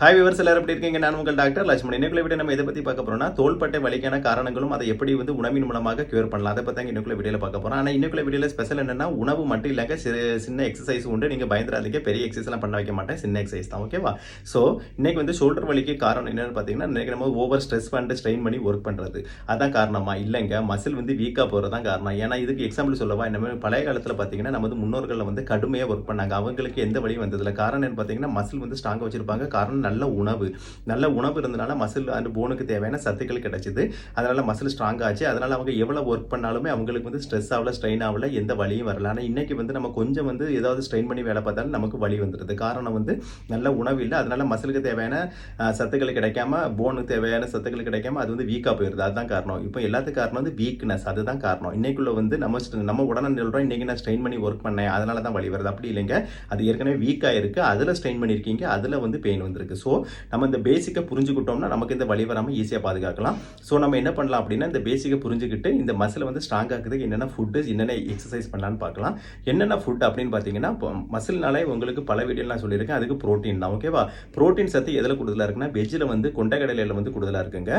Hi viewers எல்லாரும் எப்படி இருக்கீங்க? நான் உங்கள் டாக்டர் லட்சுமணி இன்னைக்குள்ள வீடியோ நம்ம எதை பற்றி பார்க்க போகிறோம்னா தோள்பட்டை வலிக்கான காரணங்களும் அதை எப்படி வந்து உணவின் மூலமாக கியூர் பண்ணலாம். அதை பற்றி இன்னைக்குள்ள வீடியோவில் பார்க்க போகிறோம் ஆனால் இன்னைக்குள்ள வீடியோவில் ஸ்பெஷல் என்னன்னா உணவு மட்டும் இல்லைங்க சிறு- சின்ன எக்ஸசைஸ் உண்டு. நீங்கள் பயந்துடாதீங்க. பெரிய எக்ஸசைஸ்லாம் பண்ண வைக்க மாட்டேன். சின்ன எக்ஸசைஸ் தான் ஓகேவா ஸோ இன்னைக்கு வந்து ஷோல்டர் வலிக்கு காரணம் என்னென்னு பார்த்தீங்கன்னா இன்னைக்கு நம்ம ஓவர் ஸ்ட்ரெஸ் பண்ணிட்டு ஸ்ட்ரெயின் பண்ணி ஒர்க் பண்ணுறது அதான் காரணமா? இல்லைங்க. மசில் வந்து வீக்காக போகிறது தான் காரணம். ஏன்னா இதுக்கு எக்ஸாம்பிள் சொல்லவா? என்ன பழைய காலத்தில் பார்த்தீங்கன்னா நமது முன்னோர்களில் வந்து கடுமையாக ஒர்க் பண்ணாங்க. அவங்களுக்கு எந்த வழியும் வந்ததில்லை. காரணம் என்ன பார்த்தீங்கன்னா மசில் வந்து ஸ்ட்ராங்காக வச்சிருப்பாங்க. காரணம் நல்ல உணவு. நல்ல உணவு இருந்தனால மசில் அந்த போனுக்கு தேவையான சத்துக்கள் கிடைச்சிது. அதனால மசில் ஸ்ட்ராங் ஆச்சு. அதனால அவங்க எவ்வளோ ஒர்க் பண்ணாலுமே அவங்களுக்கு வந்து ஸ்ட்ரெஸ் ஆகல ஸ்ட்ரெயின் ஆகல எந்த வழியும் வரல. ஆனால் இன்னைக்கு வந்து நம்ம கொஞ்சம் வந்து ஏதாவது ஸ்ட்ரெயின் பண்ணி வேலை பார்த்தாலும் நமக்கு வழி வந்துடுது காரணம் வந்து நல்ல உணவு இல்லை. அதனால மசிலுக்கு தேவையான சத்துக்கள் கிடைக்காம போனுக்கு தேவையான சத்துக்கள் கிடைக்காம அது வந்து வீக்காக போயிடுது அதுதான் காரணம். இப்போ எல்லாத்துக்கும் காரணம் வந்து வீக்னஸ் அதுதான் காரணம். இன்னைக்குள்ள வந்து நம்ம நம்ம உடனே சொல்கிறோம் இன்றைக்கி நான் ஸ்ட்ரெயின் பண்ணி ஒர்க் பண்ணேன். அதனால தான் வழி வருது. அப்படி இல்லைங்க. அது ஏற்கனவே வீக்காக இருக்குது அதில் ஸ்ட்ரெயின் பண்ணியிருக்கீங்க அதில் வந்து பெயின் வந்திருக்கு. ஸோ நம்ம இந்த பேசிக்கை புரிஞ்சுக்கிட்டோம்னா நமக்கு இந்த வழி வராமல் ஈஸியாக பாதுகாக்கலாம். ஸோ நம்ம என்ன பண்ணலாம் அப்படின்னா இந்த பேசிக்கை புரிஞ்சுக்கிட்டு இந்த மசிலை வந்து ஸ்ட்ராங் ஆக்குறதுக்கு என்னென்ன ஃபுட்டு என்னென்ன எக்ஸசைஸ் பண்ணலான்னு பார்க்கலாம். என்னென்ன ஃபுட் அப்படின்னு பார்த்தீங்கன்னா இப்போ மசில்னாலே உங்களுக்கு பல வீடியோ நான் சொல்லியிருக்கேன். அதுக்கு ப்ரோட்டீன் தான் ஓகேவா ப்ரோட்டீன் சத்து எதில் கூடுதலாக இருக்குன்னா வெஜ்ஜில் வந்து கொண்டைக்கடலையில் வந்து கூடுதலாக இருக்குங்க.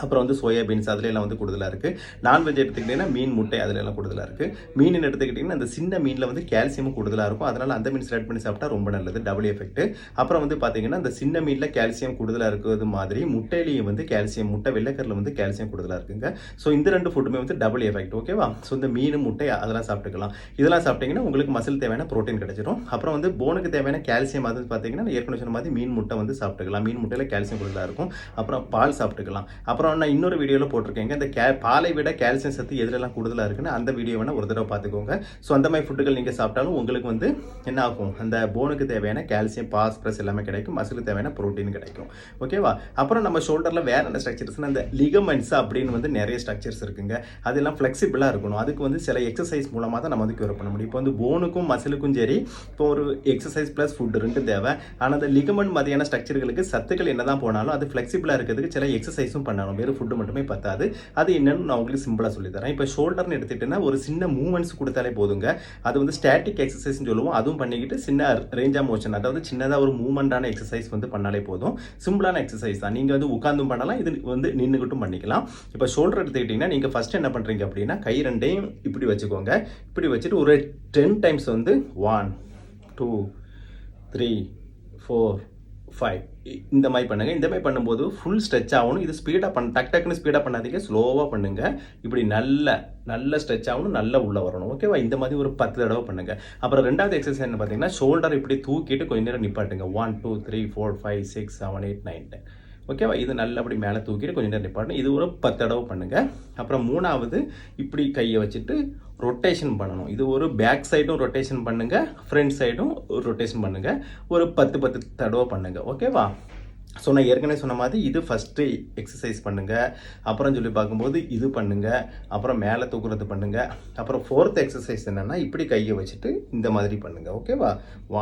அப்புறம் வந்து சோயாபீன்ஸ் அதுல எல்லாம் வந்து கூடுதலாக இருக்குது நான்வெஜ் எடுத்துக்கிட்டிங்கன்னா மீன் முட்டை அதுல எல்லாம் கூடுதலாக இருக்குது மீன் எடுத்துக்கிட்டிங்கன்னா அந்த சின்ன மீனில் வந்து கால்சியமும் கூடுதலாக இருக்கும். அதனால் அந்த மீன் செலக்ட் பண்ணி சாப்பிட்டா ரொம்ப நல்லது டபுள் எஃபெக்ட் அப்புறம் வந்து பார்த்தீங்கன்னா அந்த சின்ன மீனில் கால்சியம் கூடுதலாக இருக்கிறது மாதிரி முட்டையிலையும் வந்து கால்சியம் முட்டை வெள்ளைக்கரில் வந்து கால்சியம் கூடுதலாக இருக்குங்க. ஸோ இந்த ரெண்டு ஃபுட்டுமே வந்து டபுள் எஃபெக்ட் ஓகேவா ஸோ இந்த மீன் முட்டை அதெல்லாம் சாப்பிட்டுக்கலாம். இதெல்லாம் சாப்பிட்டீங்கன்னா உங்களுக்கு மசில் தேவையான ப்ரோட்டீன் கிடைச்சிரும். அப்புறம் வந்து போனுக்கு தேவையான கால்சியம் அது பார்த்தீங்கன்னா ஏற்கனவே சொன்ன மாதிரி மீன் முட்டை வந்து சாப்பிட்டுக்கலாம். மீன் முட்டையில் கால்சியம் கூடுதலாக இருக்கும். அப்புறம் பால் சாப்பிட்டுக்கலாம். அப்புறம் நான் இன்னொரு வீடியோவில் போட்டிருக்கேங்க. இந்த கே பாலை விட கால்சியம் சத்து எதிரெல்லாம் கூடுதலாக இருக்குன்னு அந்த வீடியோ வேணால் ஒரு தடவை பார்த்துக்கோங்க. ஸோ அந்த மாதிரி ஃபுட்டுகள் நீங்கள் சாப்பிட்டாலும் உங்களுக்கு வந்து என்ன ஆகும்? அந்த போனுக்கு தேவையான கால்சியம் பாஸ்பரஸ் எல்லாமே கிடைக்கும். மசிலுக்கு தேவையான ப்ரோட்டீன் கிடைக்கும். ஓகேவா அப்புறம் நம்ம ஷோல்டரில் வேற என்ன ஸ்ட்ரக்சர்ஸ்னா அந்த லிகமெண்ட்ஸ் அப்படின்னு வந்து நிறைய ஸ்ட்ரக்சர்ஸ் இருக்குங்க. அதெல்லாம் ஃப்ளெக்சிபிளாக இருக்கணும். அதுக்கு வந்து சில எக்ஸசைஸ் மூலமாக தான் நம்ம வந்து க்யூர் பண்ண முடியும். இப்போ வந்து போனுக்கும் மசிலுக்கும் சரி இப்போ ஒரு எக்ஸசைஸ் ப்ளஸ் ஃபுட் ரெண்டு தேவை. ஆனால் அந்த லிகமெண்ட் மாதிரியான ஸ்ட்ரக்சர்களுக்கு சத்துக்கள் என்ன தான் போனாலும் அது ஃப்ளெக்சிபிளாக இருக்கிறதுக்கு சில எக்ஸசைஸும் பண்ண பண்ணணும் வெறும் ஃபுட்டு மட்டுமே பத்தாது. அது என்னன்னு நான் உங்களுக்கு சிம்பிளாக சொல்லித்தரேன். இப்போ ஷோல்டர்னு எடுத்துகிட்டேன்னா ஒரு சின்ன மூவ்மெண்ட்ஸ் கொடுத்தாலே போதுங்க. அது வந்து ஸ்டாட்டிக் எக்ஸசைஸ்னு சொல்லுவோம். அதுவும் பண்ணிக்கிட்டு சின்ன ரேஞ்ச் ஆஃப் மோஷன் அதாவது சின்னதாக ஒரு மூவ்மெண்டான எக்ஸசைஸ் வந்து பண்ணாலே போதும். சிம்பிளான எக்ஸசைஸ் தான். நீங்கள் வந்து உட்காந்தும் பண்ணலாம் இது வந்து நின்றுக்கிட்டும் பண்ணிக்கலாம். இப்போ ஷோல்டர் எடுத்துக்கிட்டிங்கன்னா நீங்கள் ஃபஸ்ட் என்ன பண்ணுறீங்க அப்படின்னா கை ரெண்டையும் இப்படி வச்சுக்கோங்க. இப்படி வச்சுட்டு ஒரு டென் டைம்ஸ் வந்து one two three four five இந்த மாதிரி பண்ணுங்கள் இந்த மாதிரி பண்ணும்போது ஃபுல் ஸ்ட்ரெச் ஆகணும். இது ஸ்பீடாக பண்ண டக் டக்குன்னு ஸ்பீடாக பண்ணாதீங்க. ஸ்லோவாக பண்ணுங்கள் இப்படி நல்ல நல்ல ஸ்ட்ரெச் ஆகணும். நல்லா உள்ளே வரணும். ஓகேவா இந்த மாதிரி ஒரு பத்து தடவை பண்ணுங்க. அப்புறம் ரெண்டாவது எக்ஸசைஸ் என்ன பார்த்தீங்கன்னா ஷோல்டர் இப்படி தூக்கிட்டு கொஞ்ச நேரம் நிப்பாட்டுங்க. One two three four five six seven eight nine ten ஓகேவா இது நல்லபடி மேலே தூக்கிட்டு கொஞ்சம் நேரம் நிப்பாட்டணும் இது ஒரு பத்து தடவை பண்ணுங்கள் அப்புறம் மூணாவது இப்படி கையை வச்சுட்டு ரொட்டேஷன் பண்ணணும். இது ஒரு பேக் சைடும் ரொட்டேஷன் பண்ணுங்கள் ஃப்ரண்ட் சைடும் ரொட்டேஷன் பண்ணுங்கள் ஒரு பத்து பத்து தடவை பண்ணுங்கள் ஓகேவா ஸோ நான் ஏற்கனவே சொன்ன மாதிரி இது ஃபஸ்ட்டு எக்ஸசைஸ் பண்ணுங்கள் அப்புறம் சொல்லி பார்க்கும்போது இது பண்ணுங்கள் அப்புறம் மேலே தூக்குறது பண்ணுங்கள் அப்புறம் ஃபோர்த் எக்ஸசைஸ் என்னென்னா இப்படி கையை வச்சுட்டு இந்த மாதிரி பண்ணுங்கள் ஓகேவா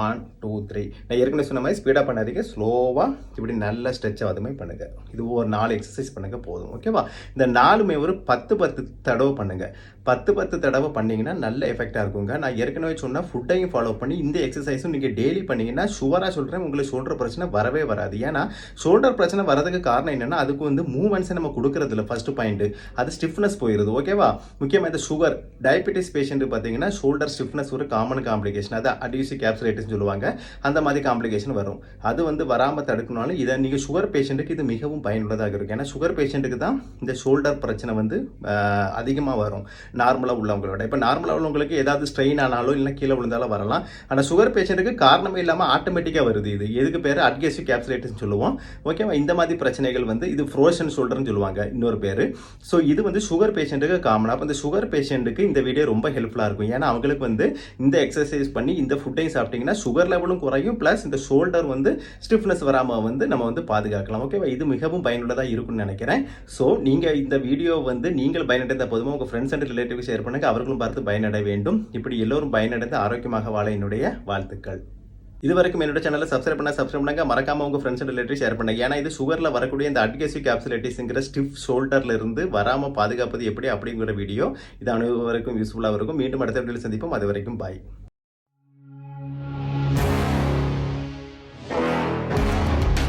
ஒன் டூ த்ரீ நான் ஏற்கனவே சொன்ன மாதிரி ஸ்பீடாக பண்ணாதீங்க. ஸ்லோவாக இப்படி நல்ல ஸ்ட்ரெச்சாக ஆகாத மாதிரி இது ஒரு நாலு எக்ஸசைஸ் பண்ணுங்க போதும். ஓகேவா இந்த நாலுமே ஒரு பத்து பத்து தடவை பண்ணுங்கள் பத்து பத்து தடவை பண்ணிங்கன்னா நல்ல எஃபெக்டாக இருக்குங்க. நான் ஏற்கனவே சொன்ன ஃபுட்டையும் ஃபாலோ பண்ணி இந்த எக்ஸசைஸும் நீங்கள் டெய்லி பண்ணிங்கன்னா ஷுவராக சொல்கிறேன் உங்களுக்கு சொல்கிற பிரச்சனை வரவே வராது. ஏன்னா ஷோல்டர் பிரச்சனை வரதுக்கு காரணம் என்னென்னா அதுக்கு வந்து மூவ்மெண்ட்ஸை நம்ம கொடுக்கறதில்ல. ஃபர்ஸ்ட் பாயிண்ட்டு அது ஸ்டிஃப்னஸ் போயிடுது ஓகேவா முக்கியமாக இந்த சுகர் டயபெட்டிஸ் பேஷண்ட்டு பார்த்தீங்கன்னா ஷோல்டர் ஸ்டிஃப்னஸ் ஒரு காமன் காம்ப்ளிகேஷன் அது அடியூசி கேப்சுலைட்டிஸ் சொல்லுவாங்க. அந்த மாதிரி காம்ப்ளிகேஷன் வரும். அது வந்து வராமல் தடுக்கணும்னாலும் இதை நீங்கள் சுகர் பேஷண்ட்டுக்கு இது மிகவும் பயனுள்ளதாக இருக்கும். ஏன்னா சுகர் பேஷண்ட்டுக்கு தான் இந்த ஷோல்டர் பிரச்சனை வந்து அதிகமாக வரும். நார்மலாக உள்ளவங்களோட இப்போ நார்மலாக உள்ளவங்களுக்கு ஏதாவது ஸ்ட்ரெயின் ஆனாலும் இல்லை கீழே விழுந்தாலும் வரலாம். ஆனால் சுகர் பேஷண்ட்டுக்கு காரணமே இல்லாமல் ஆட்டோமேட்டிக்காக வருது இது. எதுக்கு பேர்? அட்கேசிவ் கேப்சுலைட்டிஸ் சொல்லுவோம். ஓகேவா இந்த மாதிரி பிரச்சனைகள் வந்து இது ஃப்ரோஷன் ஷோல்டர்னு சொல்லுவாங்க இன்னொரு பேர். ஸோ இது வந்து சுகர் பேஷண்ட்டுக்கு காமனாக அப்போ இந்த சுகர் பேஷண்ட்டுக்கு இந்த வீடியோ ரொம்ப ஹெல்ப்ஃபுல்லாக இருக்கும். ஏன்னா அவங்களுக்கு வந்து இந்த எக்ஸசைஸ் பண்ணி இந்த ஃபுட்டையும் சாப்பிட்டீங்கன்னா சுகர் லெவலும் குறையும். ப்ளஸ் இந்த ஷோல்டர் வந்து ஸ்டிஃப்னஸ் வராமல் வந்து நம்ம வந்து பாதுகாக்கலாம். ஓகேவா இது மிகவும் பயனுள்ளதாக இருக்கும்னு நினைக்கிறேன். ஸோ நீங்கள் இந்த வீடியோ வந்து நீங்கள் பயனடைந்த போதுமா? உங்கள் ஃப்ரெண்ட்ஸ் அண்ட் ரிலேட்டிவ் ஷேர் பண்ணுங்க. அவர்களும் பார்த்து பயனடைய வேண்டும். இப்படி எல்லோரும் பயனடைந்து ஆரோக்கியமாக வாழ என்னுடைய வாழ்த்துக்கள். இது வரைக்கும் என்னோட சேனலை சப்ஸ்கிரைப் பண்ண சப்ஸ்கிரைப் பண்ணுங்க. மறக்காம உங்க ஃப்ரெண்ட்ஸ் அண்ட் ரிலேட்டிவ் ஷேர் பண்ணுங்க. ஏன்னா இது சுகர்ல வரக்கூடிய இந்த அட்கேசிவ் கேப்சுலேட்டிஸ்ங்கிற ஸ்டிஃப் ஷோல்டர்ல இருந்து வராம பாதுகாப்பது எப்படி அப்படிங்கிற வீடியோ இது அனைவருக்கும் யூஸ்ஃபுல்லாக இருக்கும். மீண்டும் அடுத்த வீடியோவில் சந்திப்போம். அது வரைக்கும் பாய்